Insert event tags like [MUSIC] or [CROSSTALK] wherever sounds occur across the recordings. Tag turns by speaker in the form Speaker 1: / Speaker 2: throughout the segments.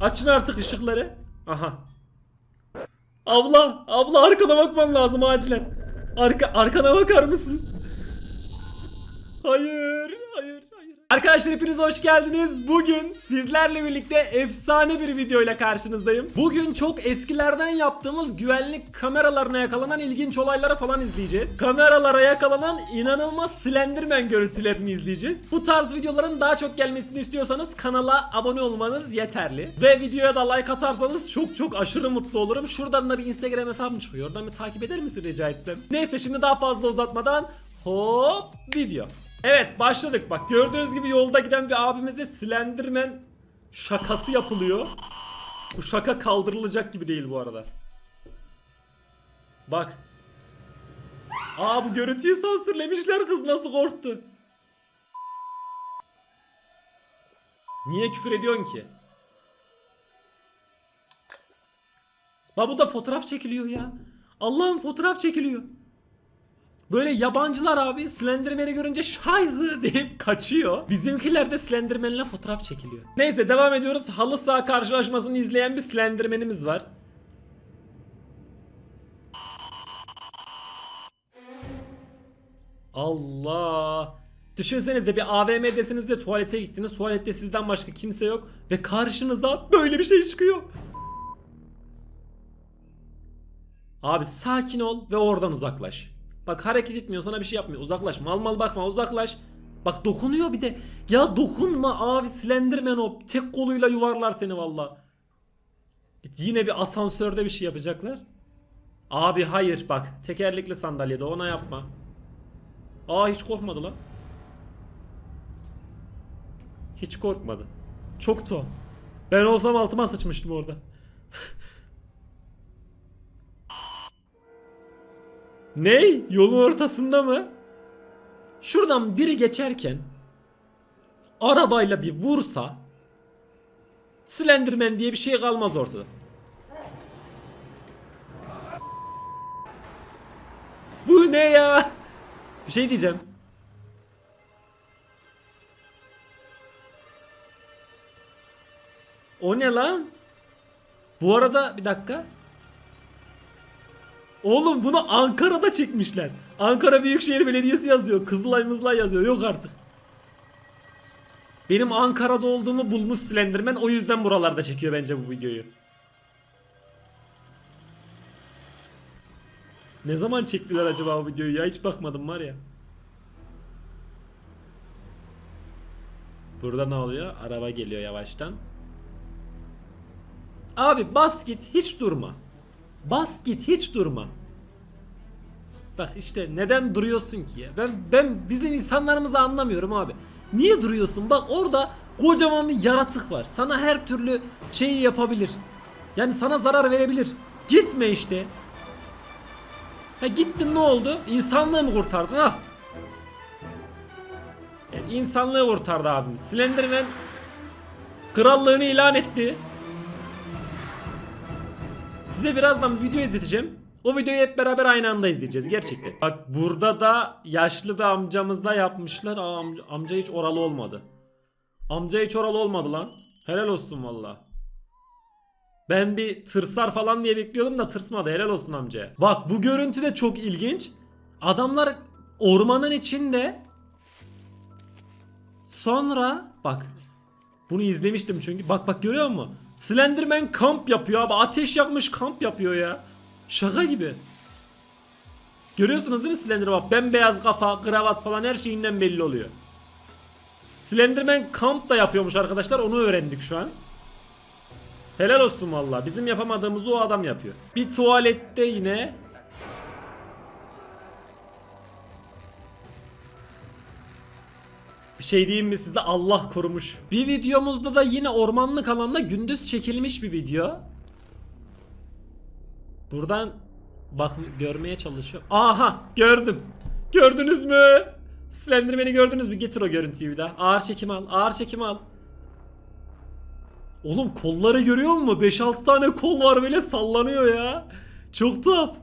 Speaker 1: Açın artık ışıkları. Aha. Abla, abla arkana bakman lazım acilen. Arka, arkana bakar mısın? Hayır. Arkadaşlar hepiniz hoş geldiniz. Bugün sizlerle birlikte efsane bir videoyla karşınızdayım. Bugün çok eskilerden yaptığımız güvenlik kameralarına yakalanan ilginç olayları falan izleyeceğiz. Kameralara yakalanan inanılmaz Slenderman görüntülerini izleyeceğiz. Bu tarz videoların daha çok gelmesini istiyorsanız kanala abone olmanız yeterli. Ve videoya da like atarsanız çok çok aşırı mutlu olurum. Şuradan da bir Instagram hesabım çıkıyor. Oradan bir takip eder misin rica etsem? Neyse şimdi daha fazla uzatmadan hop video. Evet başladık. Bak gördüğünüz gibi yolda giden bir abimize Slenderman şakası yapılıyor. Bu şaka kaldırılacak gibi değil bu arada. Bak. Aa bu görüntüyü sansürlemişler kız nasıl korktu. Niye küfür ediyorsun ki? Bak bu da fotoğraf çekiliyor ya. Allah'ım fotoğraf çekiliyor. Böyle yabancılar abi Slenderman'i görünce şayzı deyip kaçıyor. Bizimkiler de Slenderman'le fotoğraf çekiliyor. Neyse devam ediyoruz. Halı saha karşılaşmasını izleyen bir Slenderman'imiz var. Allah. Düşünsenize bir AVM'desinizde tuvalete gittiniz. Tuvalette sizden başka kimse yok. Ve karşınıza böyle bir şey çıkıyor. Abi sakin ol ve oradan uzaklaş. Bak hareket etmiyor sana bir şey yapmıyor. Uzaklaş. Mal mal bakma uzaklaş. Bak dokunuyor bir de. Ya dokunma abi Slenderman o. Tek koluyla yuvarlar seni valla. Yine bir asansörde bir şey yapacaklar. Abi hayır bak. Tekerlekli sandalyede ona yapma. Aa hiç korkmadı lan. Hiç korkmadı. Çok tuhaf. Ben olsam altıma sıçmıştım orada. Ne? Yolun ortasında mı? Şuradan biri geçerken arabayla bir vursa Slenderman diye bir şey kalmaz ortada. Bu ne ya? Bir şey diyeceğim. O ne lan? Bu arada bir dakika. Oğlum bunu Ankara'da çekmişler. Ankara Büyükşehir Belediyesi yazıyor. Kızılay mızlay yazıyor. Yok artık. Benim Ankara'da olduğumu bulmuş Slenderman. O yüzden buralarda çekiyor bence bu videoyu. Ne zaman çektiler acaba bu videoyu ya? Hiç bakmadım var ya. Burada ne oluyor? Araba geliyor yavaştan. Abi bas git hiç durma. Bas git hiç durma. Bak işte neden duruyorsun ki ya? Ben ben bizim insanlarımızı anlamıyorum abi. Niye duruyorsun? Bak orada kocaman bir yaratık var. Sana her türlü şeyi yapabilir. Yani sana zarar verebilir. Gitme işte. Ha gittin ne oldu? İnsanlığı mı kurtardın ha? Yani insanlığı kurtardı abimiz. Slenderman krallığını ilan etti. Size birazdan bir video izleteceğim. O videoyu hep beraber aynı anda izleyeceğiz gerçekten. Bak burada da yaşlı bir amcamızla yapmışlar. Aa, amca, amca hiç oralı olmadı. Amca hiç oralı olmadı lan. Helal olsun valla. Ben bir tırsar falan diye bekliyordum da tırsmadı. Helal olsun amcaya. Bak bu görüntü de çok ilginç. Adamlar ormanın içinde. Sonra bak. Bunu izlemiştim çünkü. Bak bak görüyor musun? Slenderman kamp yapıyor abi. Ateş yakmış kamp yapıyor ya. Şaka gibi. Görüyorsunuz değil mi Slenderman? Bak bembeyaz kafa, kravat falan her şeyinden belli oluyor. Slenderman kamp da yapıyormuş arkadaşlar. Onu öğrendik şu an. Helal olsun valla. Bizim yapamadığımızı o adam yapıyor. Bir tuvalette yine şey diyeyim mi size Allah korumuş. Bir videomuzda da yine ormanlık alanda gündüz çekilmiş bir video. Buradan bak görmeye çalışıyorum. Aha gördüm. Gördünüz mü? Slenderman'i gördünüz mü? Getir o görüntüyü bir daha. Ağır çekim al. Ağır çekim al. Oğlum kolları görüyor musun? 5-6 tane kol var böyle sallanıyor ya. Çok tuhaf.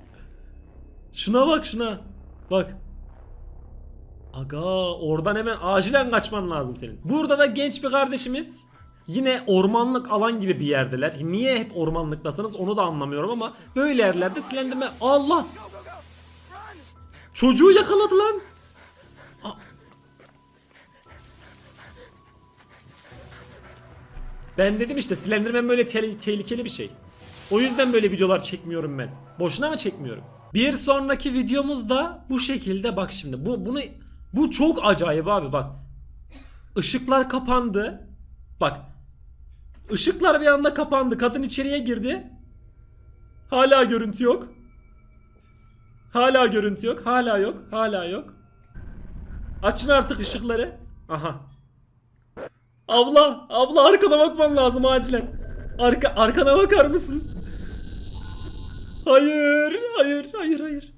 Speaker 1: Şuna bak şuna. Bak. Aga oradan hemen acilen kaçman lazım senin. Burada da genç bir kardeşimiz Yine ormanlık alan gibi bir yerdeler. Niye hep ormanlıktasınız onu da anlamıyorum ama böyle yerlerde silendirme... Allah! Çocuğu yakaladı lan. Ben dedim işte silendirmen böyle te- tehlikeli bir şey. O yüzden böyle videolar çekmiyorum ben. Boşuna mı çekmiyorum? Bir sonraki videomuzda bu şekilde bak şimdi. Bu bunu bu çok acayip abi bak. Işıklar kapandı. Bak. Işıklar bir anda kapandı. Kadın içeriye girdi. Hala görüntü yok. Hala görüntü yok. Hala yok. Hala yok. Açın artık ışıkları. Aha. Abla, abla arkana bakman lazım acilen. Arka arkana bakar mısın? Hayır, hayır, hayır, hayır.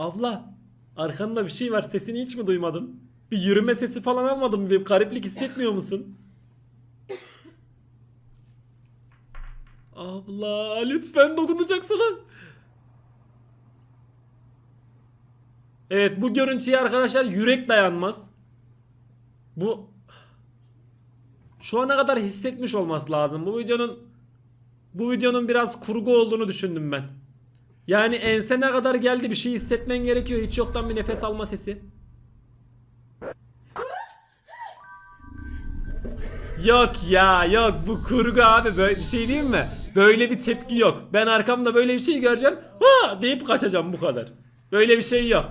Speaker 1: Abla, arkanda bir şey var. Sesini hiç mi duymadın? Bir yürüme sesi falan almadın mı? Bir gariplik hissetmiyor musun? Abla, lütfen dokunacak sana. Evet, bu görüntüye arkadaşlar yürek dayanmaz. Bu şu ana kadar hissetmiş olması lazım. Bu videonun bu videonun biraz kurgu olduğunu düşündüm ben. Yani ensene kadar geldi bir şey hissetmen gerekiyor. Hiç yoktan bir nefes alma sesi. Yok ya yok bu kurgu abi böyle bir şey değil mi? Böyle bir tepki yok. Ben arkamda böyle bir şey göreceğim. Ha deyip kaçacağım bu kadar. Böyle bir şey yok.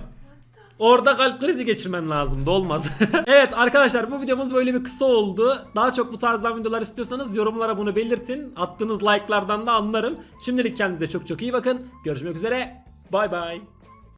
Speaker 1: Orada kalp krizi geçirmen lazımdı olmaz. [LAUGHS] evet arkadaşlar bu videomuz böyle bir kısa oldu. Daha çok bu tarzdan videolar istiyorsanız yorumlara bunu belirtin. Attığınız like'lardan da anlarım. Şimdilik kendinize çok çok iyi bakın. Görüşmek üzere. Bay bay.